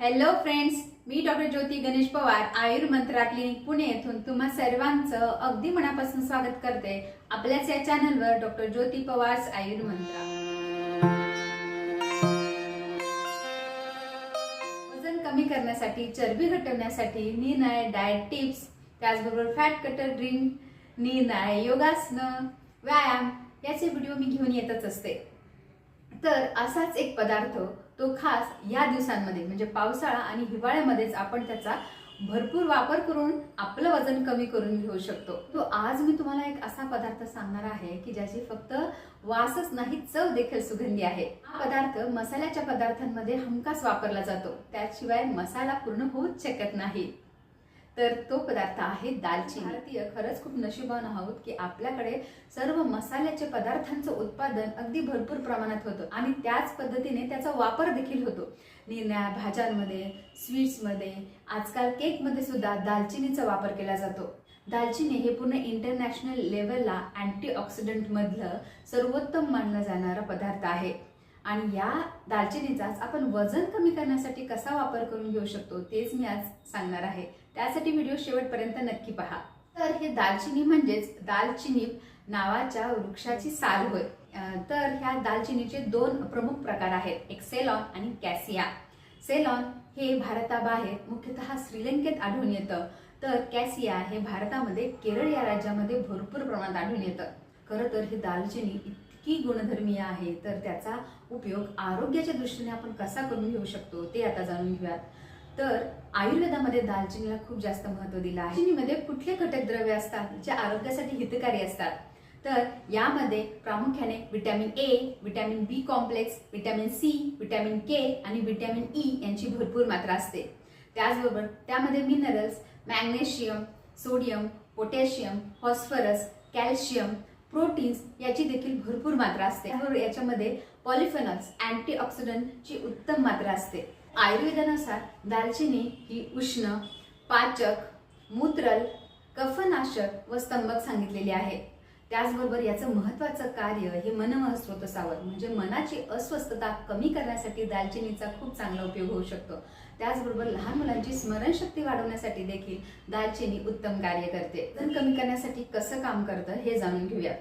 Hello friends मी doctor Jyoti Ganesh Pawar Ayurmantra clinic Pune येथून तुम्हा सर्वांचं अगदी मनापासून स्वागत करते आपल्याच या चॅनलवर डॉक्टर ज्योती पवार आयुर्मंत्रा. वजन कमी करण्यासाठी चरबी घटवण्यासाठी निर्णय डाएट टिप्स त्याचबरोबर फॅट कटर ड्रिंक निर्णय योगासनं व्यायाम याचे व्हिडिओ मी घेऊन येतच असते. तर असाच एक पदार्थ तो खास या दिवसांमध्ये म्हणजे पावसाळा आणि हिवाळ्यामध्येच आपण त्याचा भरपूर वापर करून आपलं वजन कमी करून घेऊ शकतो. तो आज मी तुम्हाला एक असा पदार्थ सांगणार आहे की ज्याची फक्त वासच नाही चव देखील सुगंधी आहे. हा पदार्थ मसाल्याच्या पदार्थांमध्ये हमखास वापरला जातो. त्याशिवाय मसाला पूर्ण होऊच शकत नाही. तर तो पदार्थ आहे दालचिनी. भारतीय खरंच खूप नशिबान आहोत की आपल्याकडे सर्व मसाल्याचे पदार्थांचं उत्पादन अगदी भरपूर प्रमाणात होतं. आणि त्याच पद्धतीने त्याचा वापर देखील होतो. निर्णया भाज्यांमध्ये स्वीट्समध्ये आजकाल केकमध्ये सुद्धा दालचिनीचा वापर केला जातो. दालचिनी हे पूर्ण इंटरनॅशनल लेवलला अँटीऑक्सिडंटमधलं सर्वोत्तम मानला जाणारा पदार्थ आहे. आणि या दालचिनीचाच आपण वजन कमी करण्यासाठी कसा वापर करून घेऊ शकतो तेच मी आज सांगणार आहे. त्यासाठी व्हिडिओ शेवटपर्यंत नक्की पहा. तर हे दालचिनी म्हणजेच दालचिनी नावाच्या वृक्षाची साल होय. तर ह्या दालचिनीचे दोन प्रमुख प्रकार आहेत एक सेलॉन आणि कॅसिया. सेलॉन हे भारताबाहेर मुख्यतः श्रीलंकेत आढळून येतं. तर कॅसिया हे भारतामध्ये केरळ या राज्यामध्ये भरपूर प्रमाणात आढळून येतं. खरं तर ही दालचिनी की गुणधर्मीय आहे तर त्याचा उपयोग आरोग्याच्या दृष्टीने आपण कसा करून घेऊ शकतो ते आता जाणून घेऊयात. तर आयुर्वेदामध्ये दालचिनीला खूप जास्त महत्त्व दिलं आहे. दालचिनीमध्ये कुठले घटक द्रव्य असतात जे आरोग्यासाठी हितकारी असतात? तर यामध्ये प्रामुख्याने vitamin A vitamin B complex vitamin C vitamin K आणि विटॅमिन ई यांची भरपूर मात्रा असते. त्याचबरोबर त्यामध्ये minerals magnesium sodium potassium phosphorus calcium proteins याची देखील भरपूर मात्रा असते. याच्यामध्ये पॉलिफेनॉल्स अँटीऑक्सिडंटची उत्तम मात्रा असते. आयुर्वेदानुसार दालचिनी ही उष्ण पाचक मूत्रल कफनाशक व स्तंभक सांगितलेली आहे. त्याचबरोबर याचं महत्वाचं कार्य हे मनमह असावं म्हणजे मनाची अस्वस्थता कमी करण्यासाठी दालचिनीचा खूप चांगला उपयोग होऊ शकतो. त्याचबरोबर लहान मुलांची स्मरणशक्ती वाढवण्यासाठी देखील दालचिनी उत्तम कार्य करते. वजन कमी करण्यासाठी कसं काम करतं हे जाणून घेऊया.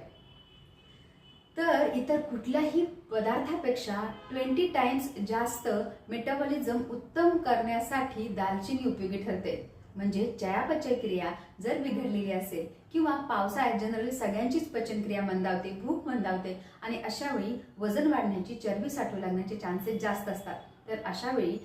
तर इतर कुठल्याही पदार्थापेक्षा ट्वेंटी टाइम्स जास्त मेटाबॉलिझम उत्तम करण्यासाठी दालचिनी उपयोगी ठरते. म्हणजे चयापचय क्रिया जर बिघडलेली असेल किंवा पावसाळ्यात जनरली सगळ्यांचीच पचनक्रिया मंदावते भूक मंदावते आणि अशा वेळी वजन वाढण्याची चरबी साठू लागण्याचे चान्सेस जास्त असतात. तर अशा वेळी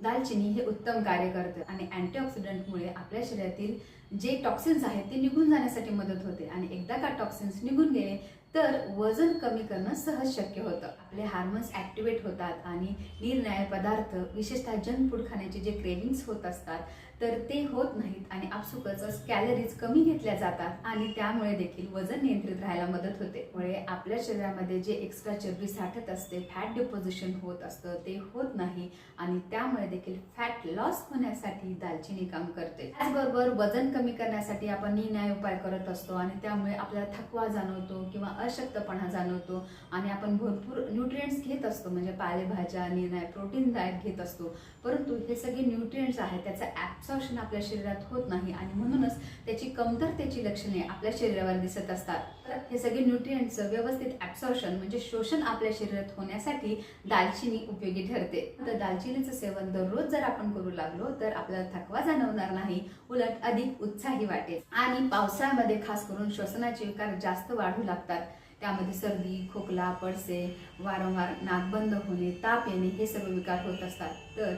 दालचिनी हे उत्तम कार्य करतं आणि अँटीऑक्सिडंटमुळे आपल्या शरीरातील जे टॉक्सिन्स आहेत ते निघून जाण्यासाठी मदत होते आणि एकदा का टॉक्सिन्स निघून गेले तर वजन कमी करणं सहज शक्य होतं. आपले हार्मोन्स ॲक्टिवेट होतात आणि निरनिराळे पदार्थ विशेषतः जंक फूड खाण्याचे जे क्रेविंग्स होत असतात तर ते होत नाहीत आणि आपसुकच कॅलरीज कमी घेतल्या जातात आणि त्यामुळे देखील वजन नियंत्रित राहायला मदत होते. मुळे आपल्या शरीरामध्ये जे एक्स्ट्रा चरबी साठत असते फॅट डिपोजिशन होत असतं ते होत नाही आणि त्यामुळे देखील फॅट लॉस होण्यासाठी दालचिनी काम करते. त्याचबरोबर वजन कमी कमी करण्यासाठी आपण निर्णय उपाय करत असतो आणि त्यामुळे आपल्याला थकवा जाणवतो किंवा अशक्तपणा जाणवतो आणि आपण भरपूर न्यूट्रिएंट्स घेत असतो म्हणजे पालेभाज्या निर्णय प्रोटीन डाएट घेत असतो. परंतु हे सगळे न्यूट्रिएंट्स आहेत त्याचं ॲब्सॉर्प्शन आपल्या शरीरात होत नाही आणि म्हणूनच त्याची कमतरतेची लक्षणे आपल्या शरीरावर दिसत असतात. तर हे सगळे न्यूट्रियंटचं व्यवस्थित ॲब्सॉर्शन म्हणजे शोषण आपल्या शरीरात होण्यासाठी दालचिनी उपयोगी ठरते. तर दालचिनीचं सेवन दररोज जर आपण करू लागलो तर आपल्याला थकवा जाणवणार नाही उलट अधिक उत्साही वाटेल. आणि पावसाळ्यामध्ये खास करून श्वसनाचे विकार जास्त वाढू लागतात. त्यामध्ये सर्दी खोकला पडसे वारंवार नाक बंद होणे ताप येणे हे सर्व विकार होत असतात. तर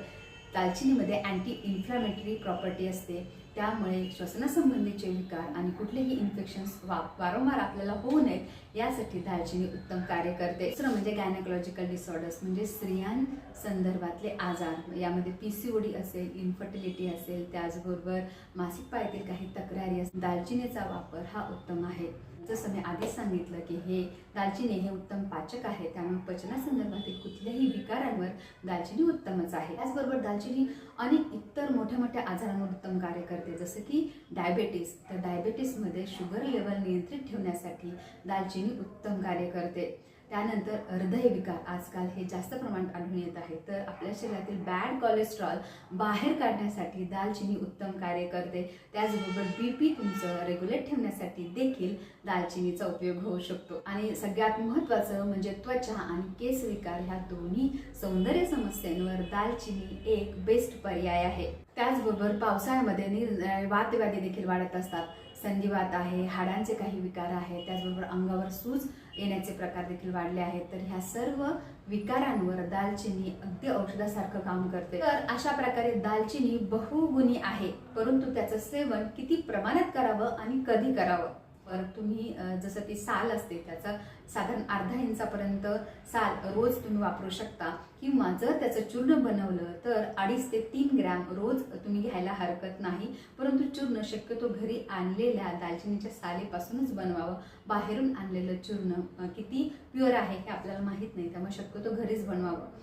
दालचिनीमध्ये अँटी इन्फ्लॅमेटरी प्रॉपर्टी असते. त्यामुळे श्वसनासंबंधीचे विकार आणि कुठलेही इन्फेक्शन्स वा वारंवार आपल्याला होऊ नयेत यासाठी दालचिनी उत्तम कार्य करते. दुसरं म्हणजे गायनाकोलॉजिकल डिसऑर्डर्स म्हणजे स्त्रियां संदर्भातले आजार. यामध्ये पी सी ओ डी असेल इन्फर्टिलिटी असेल त्याचबरोबर मासिक पाळीतील काही तक्रारी असतील दालचिनीचा वापर हा उत्तम आहे. जसं मी आधीच सांगितलं की हे दालचिनी हे उत्तम पाचक आहे त्यामुळे पचनासंदर्भातील कुठल्याही विकारांवर दालचिनी उत्तमच आहे. त्याचबरोबर दालचिनी अनेक इतर मोठ्या मोठ्या आजारांवर उत्तम कार्य करते जसं की डायबेटीस तर डायबेटीसमध्ये शुगर लेवल नियंत्रित ठेवण्यासाठी दालचिनी उत्तम कार्य करते. त्यानंतर हृदयविकार आजकाल हे जास्त प्रमाणात आढळून येत आहे. तर आपल्या शरीरातील बॅड कोलेस्ट्रॉल बाहेर काढण्यासाठी दालचिनी उत्तम कार्य करते. त्याचबरोबर बी पी तुमचं रेग्युलेट ठेवण्यासाठी देखील दालचिनीचा उपयोग होऊ शकतो. आणि सगळ्यात महत्त्वाचं म्हणजे त्वचा आणि केस विकार ह्या दोन्ही सौंदर्य समस्यांवर दालचिनी एक बेस्ट पर्याय आहे. त्याचबरोबर पावसाळ्यामध्ये वातव्याधी देखील वाढत असतात. संधिवात आहे हाडांचे काही विकार आहेत त्याचबरोबर अंगावर सूज येण्याचे प्रकार देखील वाढले आहेत. तर ह्या सर्व विकारांवर दालचिनी अगदी औषधासारखं काम करते. तर अशा प्रकारे दालचिनी बहुगुणी आहे. परंतु त्याचं सेवन किती प्रमाणात करावं आणि कधी करावं? परत तुम्ही जसं ती साल असते त्याचं साधारण अर्धा इंचापर्यंत साल रोज तुम्ही वापरू शकता. किंवा जर त्याचं चूर्ण बनवलं तर अडीच ते तीन ग्रॅम रोज तुम्ही घ्यायला हरकत नाही. परंतु चूर्ण शक्यतो घरी आणलेल्या दालचिनीच्या सालीपासूनच बनवावं. बाहेरून आणलेलं चूर्ण किती प्युअर आहे हे आपल्याला माहीत नाही त्यामुळे शक्यतो घरीच बनवावं.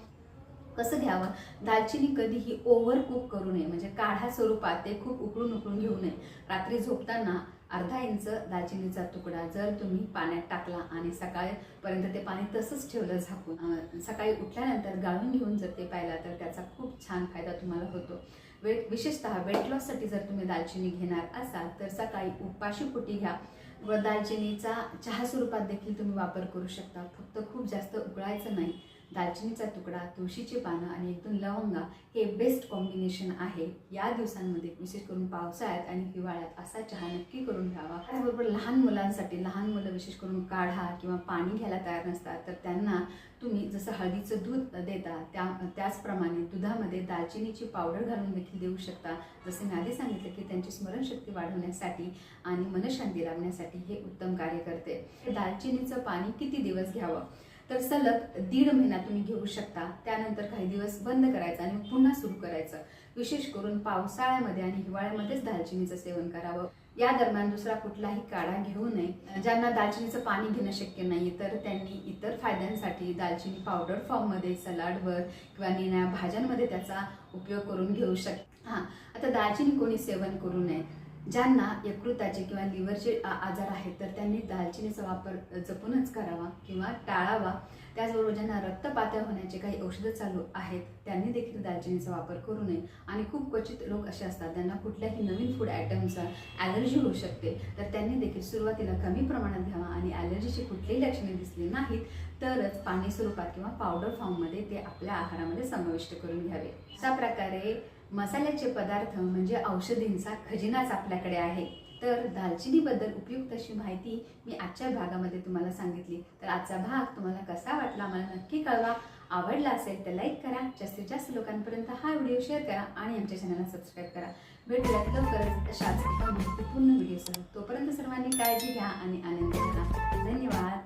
कसं घ्यावं? दालचिनी कधीही ओव्हर कुक करू नये. म्हणजे काढा स्वरूपात ते खूप उकळून उकळून घेऊ नये. रात्री झोपताना अर्धा इंच दालचिनीचा तुकडा जर तुम्ही पाण्यात टाकला आणि सकाळपर्यंत ते पाणी तसंच ठेवलं झाकून सकाळी उठल्यानंतर गाळून घेऊन जर ते प्यायला तर त्याचा खूप छान फायदा तुम्हाला होतो. वेट विशेषतः वेट लॉससाठी जर तुम्ही दालचिनी घेणार असाल तर सकाळी उपाशी पोटी घ्या व दालचिनीचा चहा स्वरूपात देखील तुम्ही वापर करू शकता. फक्त खूप जास्त उकळायचं नाही. दालचिनीचा तुकडा तुळशीची पानं आणि एक दोन लवंगा हे बेस्ट कॉम्बिनेशन आहे. या दिवसांमध्ये विशेष करून पावसाळ्यात आणि हिवाळ्यात असा चहा नक्की करून घ्यावा. त्याचबरोबर लहान मुलांसाठी लहान मुलं विशेष करून काढा किंवा पाणी घ्यायला तयार नसतात तर त्यांना तुम्ही जसं हळदीचं दूध देता त्या त्याचप्रमाणे दुधामध्ये दालचिनीची पावडर घालून देखील देऊ शकता. जसे मी आधी सांगितलं की त्यांची स्मरणशक्ती वाढवण्यासाठी आणि मनशांती लावण्यासाठी हे उत्तम कार्य करते. दालचिनीचं पाणी किती दिवस घ्यावं? तर सलग दीड महिना तुम्ही घेऊ शकता. त्यानंतर काही दिवस बंद करायचं आणि पुन्हा सुरू करायचं. विशेष करून पावसाळ्यामध्ये आणि हिवाळ्यामध्येच दालचिनीचं सेवन करावं. या दरम्यान दुसरा कुठलाही काढा घेऊ नये. ज्यांना दालचिनीचं पाणी घेणं शक्य नाही तर त्यांनी इतर फायद्यांसाठी दालचिनी पावडर फॉर्ममध्ये सलाडवर किंवा निळ्या भाज्यांमध्ये त्याचा उपयोग करून घेऊ शक हां. आता दालचिनी कोणी सेवन करू नये. ज्यांना यकृताचे किंवा लिव्हरचे आजार आहेत तर त्यांनी दालचिनीचा वापर जपूनच करावा किंवा टाळावा. त्याचबरोबर ज्यांना रक्तपातळ होण्याचे काही औषधं चालू आहेत त्यांनी देखील दालचिनीचा वापर करू नये. आणि खूप क्वचित लोक असे असतात त्यांना कुठल्याही नवीन फूड आयटमचा ॲलर्जी होऊ शकते तर त्यांनी देखील सुरुवातीला कमी प्रमाणात घ्यावा. आणि ॲलर्जीची कुठलीही लक्षणे दिसली नाहीत तरच पाणी स्वरूपात किंवा पावडर फॉर्ममध्ये ते आपल्या आहारामध्ये समाविष्ट करून घ्यावे. अशा प्रकारे मसाल्याचे पदार्थ म्हणजे औषधींचा खजिनाच आपल्याकडे आहे. तर दालचिनीबद्दल उपयुक्त अशी माहिती मी आजच्या भागामध्ये तुम्हाला सांगितली. तर आजचा भाग तुम्हाला कसा वाटला मला नक्की कळवा. आवडला असेल तर लाईक करा. जास्तीत जास्त लोकांपर्यंत हा व्हिडिओ शेअर करा आणि आमच्या चॅनलला सबस्क्राईब करा. भेटूयात लवकरच अशाच एका महत्त्वपूर्ण व्हिडिओसह. तोपर्यंत सर्वांनी काळजी घ्या आणि आनंद घ्या.